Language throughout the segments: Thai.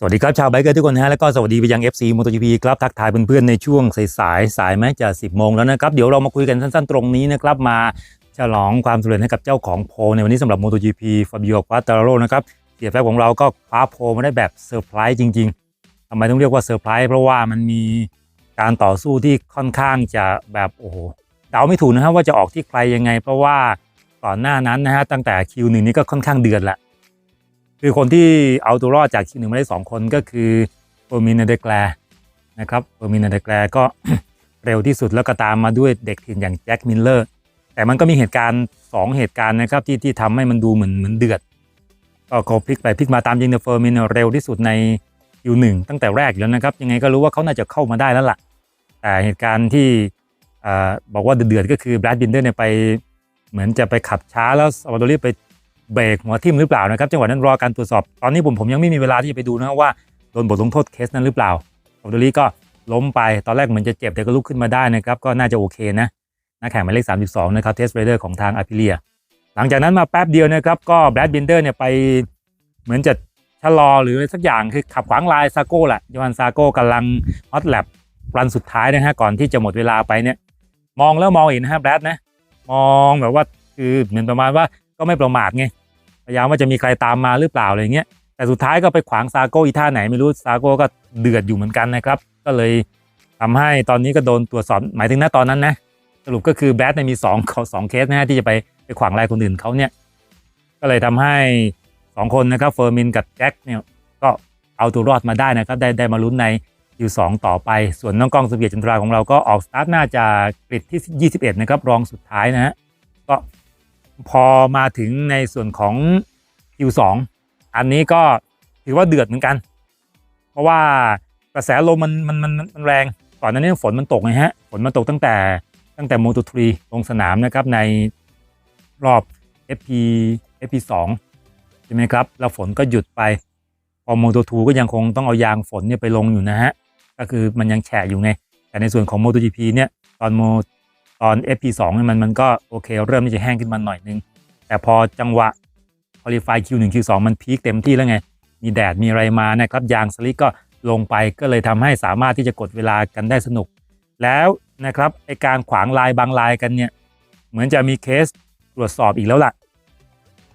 สวัสดีครับ ชาวไบเกอร์ทุกคนนะฮะแล้วก็สวัสดีไปยัง FC MotoGP ครับทักทายเพื่อนๆในช่วงสายสายสายไหมจะ 10 โมงแล้วนะครับ เดี๋ยวเรามาคุยกันสั้นๆตรงนี้นะครับ มาฉลองความสำเร็จให้กับเจ้าของโพในวันนี้สำหรับ MotoGP Fabio Quartararo นะครับเสียแฟกของเราก็คว้าโพมาได้แบบเซอร์ไพรส์จริงๆทำไมต้องเรียกว่าเซอร์ไพรส์เพราะว่ามันมีการต่อสู้ที่ค่อนข้างจะแบบโอ้โหเดาไม่ถูกนะครับว่าจะออกที่ใครยังไง เพราะว่าก่อนหน้านั้นนะฮะตั้งแต่คิวหนึ่งนี้ก็ค่อนข้างเดือดแหละ คือคนที่เอาตัวรอดจากคิวหนึ่งมาได้สองคนก็คือเฟอร์มินเดแกลนะครับเฟอร์มินเดแกลก็เร็วที่สุดแล้วก็ตามมาด้วยเด็กถิ่นอย่างแจ็คมิลเลอร์แต่มันก็มีเหตุการณ์ 2 เหตุการณ์นะครับที่ที่ทำให้มันดูเหมือนเหมือนเดือด ก็เขาพลิกไปพลิกมาตามจริงเฟอร์มินเร็วที่สุดในคิวหนึ่งตั้งแต่แรกแล้วนะครับ ยังไงก็รู้ว่าเขาน่าจะเข้ามาได้แล้วล่ะ แต่เหตุการณ์ที่อ่าบอกว่าเดือดก็คือแบรดบินเดอร์เนี่ยไป เหมือนจะไปขับช้าแล้วซาวาโดรีไป เบรกหัวทิ่มหรือเปล่านะครับจังหวะนั้นรอการตรวจสอบตอนนี้ผมผมยังไม่มีเวลาที่จะไปดูนะครับว่าโดนบทลงโทษเคสนั้นหรือเปล่าโอเดลี่ก็ล้มไปตอนแรกเหมือนจะเจ็บแต่ก็ลุกขึ้นมาได้นะครับก็น่าจะโอเคนะนักแข่งหมายเลข32นะครับเทสเรเดอร์ของทางอาพิเลีย หลังจากนั้นมาแป๊บเดียวนะครับก็แบรดบินเดอร์เนี่ยไปเหมือนจะชะลอหรือสักอย่างคือขับขวางลายซาโก้แหละยอนซาโก้กำลังฮอตแลบรันสุดท้ายนะฮะก่อนที่จะหมดเวลาไปเนี่ยมองแล้วมองอีกนะฮะแบรดนะมองแบบว่าคือเหมือนประมาณว่า ก็ไม่ประมาทไงพยายามว่าจะมีใครตามมาหรือเปล่าอะไรเงี้ยแต่สุดท้ายก็ไปขวางซาโก้อีท่าไหนไม่รู้ซาโก้ก็เดือดอยู่เหมือนกันนะครับ ก็เลยทำให้ตอนนี้ก็โดนตรวจสอบหมายถึงณตอนนั้นนะสรุปก็คือแบทเนี่ยมี2เขาสองเคสนะที่จะไปไปขวางลายคนอื่นเขาเนี่ยก็เลยทำให้ 2 คนนะครับเฟอร์มินกับแจ็คเนี่ยก็เอาตัวรอดมาได้นะครับ ได้ได้มาลุ้นในคิวสองต่อไป ส่วนน้องกล้องสเบียจันทราของเราก็ออกสตาร์ทน่าจะกริดที่ 21 นะครับ รองสุดท้ายนะฮะก็ พอมาถึงในส่วนของ Q2 อันนี้ก็ถือว่าเดือดเหมือนกัน เพราะว่ากระแสลมมันมันมันมันแรงก่อนหน้านี้ฝนมันตกไงฮะฝนมันตกตั้งแต่ตั้งแต่โมโตทรีลงสนามนะครับในรอบ FP FP2 ใช่ไหมครับ แล้วฝนก็หยุดไป พอโมโตทูก็ยังคงต้องเอายางฝนเนี่ยไปลงอยู่นะฮะ ก็คือมันยังแฉะอยู่ไง แต่ในส่วนของ MotoGP เนี่ยตอนโม ตอน FP2 เนี่ยมันมันก็โอเค เริ่มที่จะแห้งขึ้นมาหน่อยนึง แต่พอจังหวะ Qualify Q1 Q2 มันพีคเต็มที่แล้วไง มีแดดมีอะไรมานะครับ ยางสลิกก็ลงไปก็เลยทำให้สามารถที่จะกดเวลากันได้สนุก แล้วนะครับไอการขวางลายบางลายกันเนี่ยเหมือนจะมีเคสตรวจสอบอีกแล้วล่ะ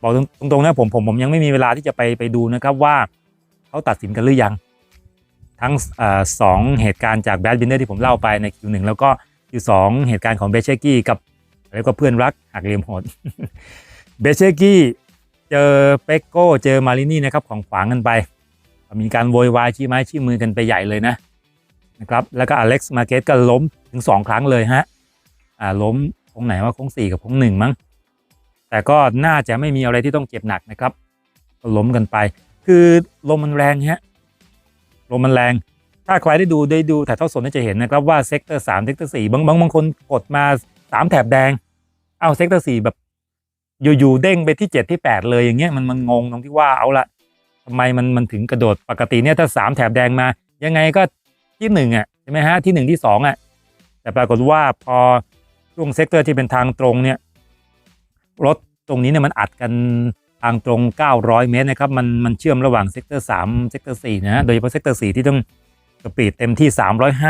บอกตรงๆนะผมผมผมยังไม่มีเวลาที่จะไปไปดูนะครับว่าเขาตัดสินกันหรือยัง ทั้งอสองเหตุการณ์จากแบดบินเนอร์ที่ผมเล่าไปใน Q1 แล้วก็ อยู่สองเหตุการณ์ของเบเชกี้กับแล้วก็เพื่อนรักหักเหลี่ยมโหดเบเชกี้เจอเปกโก้เจอมารินี่นะครับของขวางกันไป มีการโวยวายชี้ไม้ชี้มือกันไปใหญ่เลยนะนะครับแล้วก็อเล็กซ์มาเกตก็ล้มถึง 2 ครั้งเลยฮะอ่าล้มโค้งไหนว่าโค้ง4กับโค้งหนึ่งมั้งแต่ก็น่าจะไม่มีอะไรที่ต้องเจ็บหนักนะครับก็ล้มกันไป คือลมมันแรงฮะลมมันแรง ถ้าใครได้ดูได้ดูถ่ายทอดสดน่าจะเห็นนะครับว่าเซกเตอร์สามเซกเตอร์สี่บางบางบางคนกดมาสามแถบแดง เอาเซกเตอร์สี่แบบอยู่ๆเด้งไปที่เจ็ดที่แปดเลยอย่างเงี้ยมันมันงงตรงที่ว่าเอาละทำไมมันมันถึงกระโดดปกติเนี่ยถ้าสามแถบแดงมา ยังไงก็ที่หนึ่งอะใช่ไหมฮะที่หนึ่งที่สองอะแต่ปรากฏว่าพอช่วงเซกเตอร์ที่เป็นทางตรงเนี่ยรถตรงนี้เนี่ยมันอัดกันทางตรง 900 เมตรนะครับ มันมันเชื่อมระหว่างเซกเตอร์3เซกเตอร์4นะฮะโดยเฉพาะเซกเตอร์4ที่ต้อง สปีดเต็มที่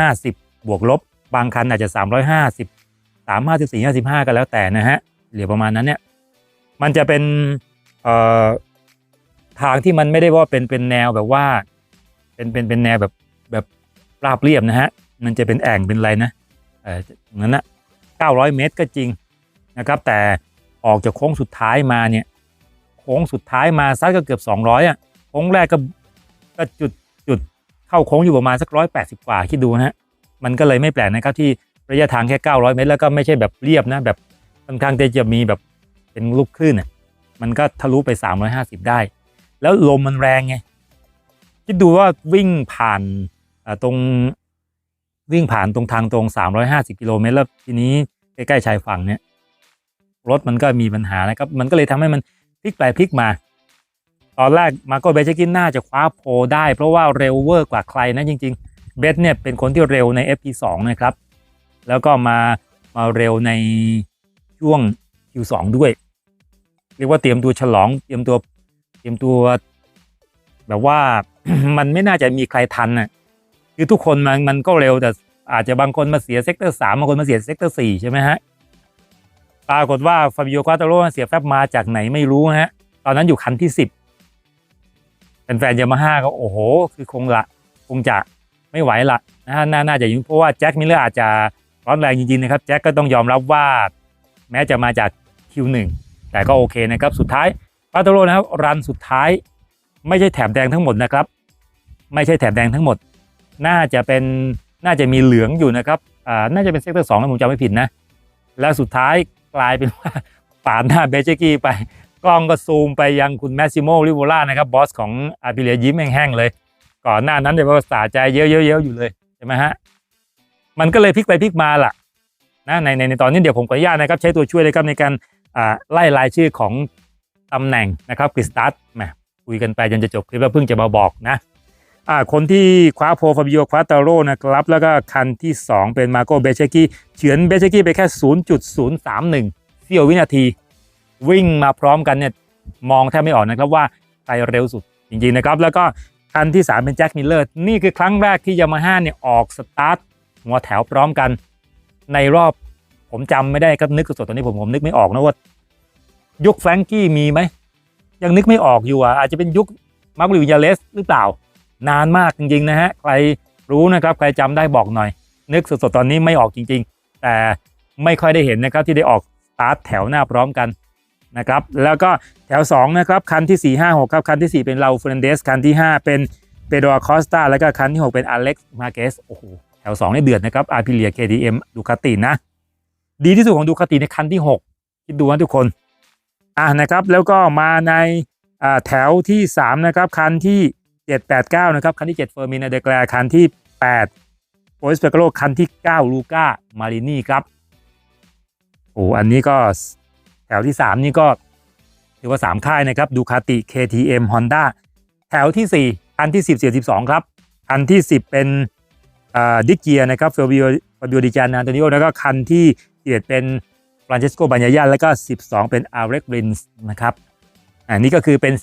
350 บวกลบ บางคันอาจจะ 350 354 55 ก็แล้วแต่นะฮะเหลือประมาณนั้นเนี่ย มันจะเป็นทางที่มันไม่ได้ว่าเป็นเป็นแนวแบบว่า เป็นเป็นเป็นแนวแบบแบบราบเรียบนะฮะ มันจะเป็นแอ่งเป็นอะไรนะเอออย่างนั้นนะ900 เมตรก็จริงนะครับ แต่ออกจากโค้งสุดท้ายมาเนี่ย โค้งสุดท้ายมาซัดก็เกือบ 200อะโค้งแรกก็ก็จุด เข้าโค้งอยู่ประมาณสักร้อยแปดสิบกว่าคิดดูนะฮะมันก็เลยไม่แปลกนะครับที่ระยะทางแค่ 900 เมตร แล้วก็ไม่ใช่แบบเรียบนะแบบค่อนข้างจะมีแบบเป็นลูกคลื่นอะมันก็ทะลุไป 350 ได้ แล้วลมมันแรงไงคิดดูว่าวิ่งผ่านตรงวิ่งผ่านตรงทางตรง 350 กิโลเมตรแล้วทีนี้ใกล้ๆชายฝั่งเนี่ยรถมันก็มีปัญหานะครับ มันก็เลยทำให้มันพลิกไปพลิกมา ตอนแรกมาโกเบเชกินน่าจะคว้าโพได้ เพราะว่าเร็วเวอร์กว่าใครนะจริง ๆ เบสเนี่ยเป็นคนที่เร็วใน FP2 นะครับ แล้วก็มามาเร็วในช่วง Q2 ด้วย เรียกว่าเตรียมตัวฉลอง เตรียมตัวเตรียมตัว แบบว่ามันไม่น่าจะมีใครทันน่ะคือทุกคนมันมันก็เร็วแต่อาจจะบางคนมาเสียเซกเตอร์สามบางคนมาเสียเซกเตอร์สี่ใช่ไหมฮะปรากฏว่าฟาบิโอควาตาโร่เสียแฟบมาจากไหนไม่รู้ฮะ ตอนนั้นอยู่คันที่สิบ แฟนยามาฮ่าก็โอ้โห คือคงละคงจะไม่ไหวละนะฮะน่าจะยุ่งเพราะว่าแจ็คมิลเลอร์อาจจะร้อนแรงจริงๆนะครับแจ็คก็ต้องยอมรับว่าแม้จะมาจากคิวหนึ่งแต่ก็โอเคนะครับ สุดท้ายปาโตโรนะครับรันสุดท้าย ไม่ใช่แถบแดงทั้งหมดนะครับ ไม่ใช่แถบแดงทั้งหมด น่าจะเป็นน่าจะมีเหลืองอยู่นะครับอ่าน่าจะเป็นเซกเตอร์สองถ้าผมจำไม่ผิดนะ แล้วสุดท้ายกลายเป็นว่าปาดหน้าเบเจกี้ไป กล้องก็ซูมไปยังคุณแมสซิโมริโวล่านะครับบอสของอาร์พิเลียยิ้มแห้งๆเลย ก่อนหน้านั้นเดี๋ยวก็สาใจเยอะๆๆอยู่เลยใช่ไหมฮะมันก็เลยพลิกไปพลิกมาล่ะนะในในตอนนี้เดี๋ยวผมขออนุญาตนะครับ ใช้ตัวช่วยเลยครับในการไล่รายชื่อของตำแหน่งนะครับกริสตัสแหมคุยกันไปจนจะจบคลิปแล้วเพิ่งจะมาบอกนะอ่าคนที่คว้าโพฟาบิโอคว้าตาโร่นะครับ แล้วก็คันที่ 2 เป็นมาโกเบเชกี้เฉือนเบเชกี้ไปแค่ 0.031 เสี้ยววินาที วิ่งมาพร้อมกันเนี่ยมองแทบไม่ออกนะครับว่าใครเร็วสุดจริงๆนะครับ แล้วก็คันที่ 3 เป็นแจ็คมิลเลอร์นี่คือครั้งแรกที่ยามาฮ่าเนี่ยออกสตาร์ทหัวแถวพร้อมกัน ในรอบผมจำไม่ได้ครับนึกสดๆตอนนี้ผมผมนึกไม่ออกนะว่า ยุคแฟรงกี้มีไหม ยังนึกไม่ออกอยู่อะอาจจะเป็นยุคมาร์กลิวยาเลสหรือเปล่า นานมากจริงๆนะฮะใครรู้นะครับใครจำได้บอกหน่อย นึกสดๆตอนนี้ไม่ออกจริง ๆ แต่ไม่ค่อยได้เห็นนะครับที่ได้ออกสตาร์ทแถวหน้าพร้อมกัน นะครับแล้วก็แถว2นะครับคันที่ 4 5 6 ครับ คันที่ 4 เป็นลาเฟรนเดสคันที่ 5 เป็นเปโดรคอสตาแล้วก็คันที่ 6 เป็นอเล็กซ์มาเกสโอ้โหแถว2นี่เดือดนะครับอาร์พิเลีย KTM ดูคาตินะ ดีที่สุดของดูคาติในคันที่ 6 คิดดูนะทุกคนอะนะครับแล้วก็มาในอ่าแถวที่ 3 นะครับ คันที่ 789 นะครับ คันที่ 7 เฟอร์มินาเดแกลคันที่ 8โอสเปโกโลคันที่ 9 ลูก้ามารินี่ครับโอ้อันนี้ก็ แถวที่ 3 นี่ก็ถือว่า 3 ค่ายนะครับดูคาติ KTM Honda แถวที่4คันที่ 10 10 12 ครับคันที่ 10 เป็นดิเกียนะครับเฟลบิโอฟาบิโอดิจานาโตนิโอแล้วก็คันที่11เป็นฟรานเชสโกบานยายาแล้วก็ 12 เป็นอาร์เรกรินส์นะครับอันนี้ก็คือเป็น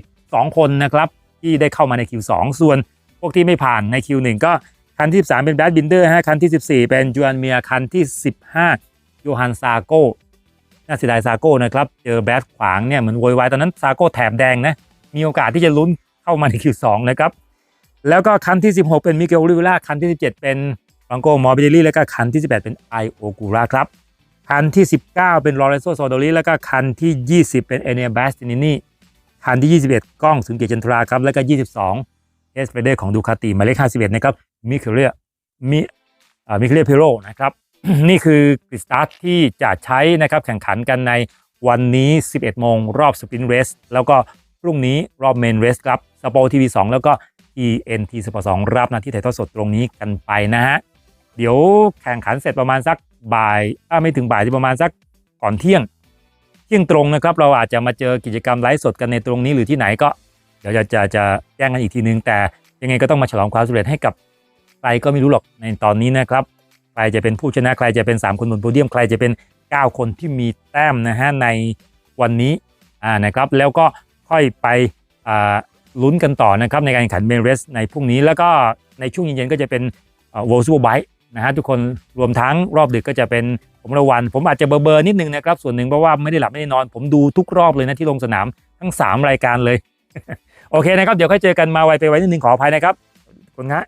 12 คนนะครับที่ได้เข้ามาใน Q2 ส่วนพวกที่ไม่ผ่านใน Q1 ก็คันที่ 13 เป็นแบดบินเดอร์ฮะคันที่ 14 เป็นจูอันเมียคันที่ 15โยฮันซาโก น่าเสียดายซาโก้นะครับ เจอแบดขวางเนี่ยเหมือนโวยวายตอนนั้นซาโก้แถบแดงนะ มีโอกาสที่จะลุ้นเข้ามาใน Q2 นะครับ แล้วก็คันที่ 16 เป็นมิเกลลิเวล่าคันที่ 17 เป็นบังโกมอร์บิเดลี่แล้วก็คันที่ 18 เป็นไอโอกูราครับ คันที่ 19 เป็นลอเรนโซโซโดริแล้วก็คันที่ 20 เป็นเอเนียบาสตินินี่คันที่ 21 กล้องสุนเกียรติจันทราครับ แล้วก็ 22เอสเปเดรของดูคาติหมายเลข51นะครับมิเคเลียมิอ่ามิเคเลียพิโรนะครับ นี่คือกริสตัสที่จะใช้นะครับแข่งขันกันในวันนี้ 11 โมงรอบสปรินเรสแล้วก็พรุ่งนี้รอบเมนเรสครับสปอทีวี2แล้วก็ ENT สปอร์2รับหนะที่ถ่ายทอดสดตรงนี้กันไปนะฮะ เดี๋ยวแข่งขันเสร็จประมาณสักบ่ายถ้าไม่ถึงบ่ายที่ประมาณสักก่อนเที่ยง เที่ยงตรงนะครับ เราอาจจะมาเจอกิจกรรมไลฟ์สดกันในตรงนี้หรือที่ไหนก็ เดี๋ยวจะจะจะแจ้งกันอีกทีนึง แต่ยังไงก็ต้องมาฉลองความสำเร็จให้กับใครก็ไม่รู้หรอกในตอนนี้นะครับ ใครจะเป็นผู้ชนะใครจะเป็น 3 คนบนโพเดียมใครจะเป็น 9 คนที่มีแต้มนะฮะในวันนี้อ่านะครับแล้วก็ค่อยไปอ่าลุ้นกันต่อนะครับในการแข่งขันเมนเรสในพรุ่งนี้แล้วก็ในช่วงเย็นๆก็จะเป็นโวลซูไบนะฮะทุกคนรวมทั้งรอบดึกก็จะเป็นผมระวัน ผมอาจจะเบอร์เบอร์นิดนึงนะครับ ส่วนหนึ่งเพราะว่าไม่ได้หลับไม่ได้นอน ผมดูทุกรอบเลยนะที่ลงสนามทั้ง 3 รายการเลย โอเคนะครับ เดี๋ยวค่อยเจอกันมาไวไปไว้นิดนึงขออภัยนะครับคุณครับ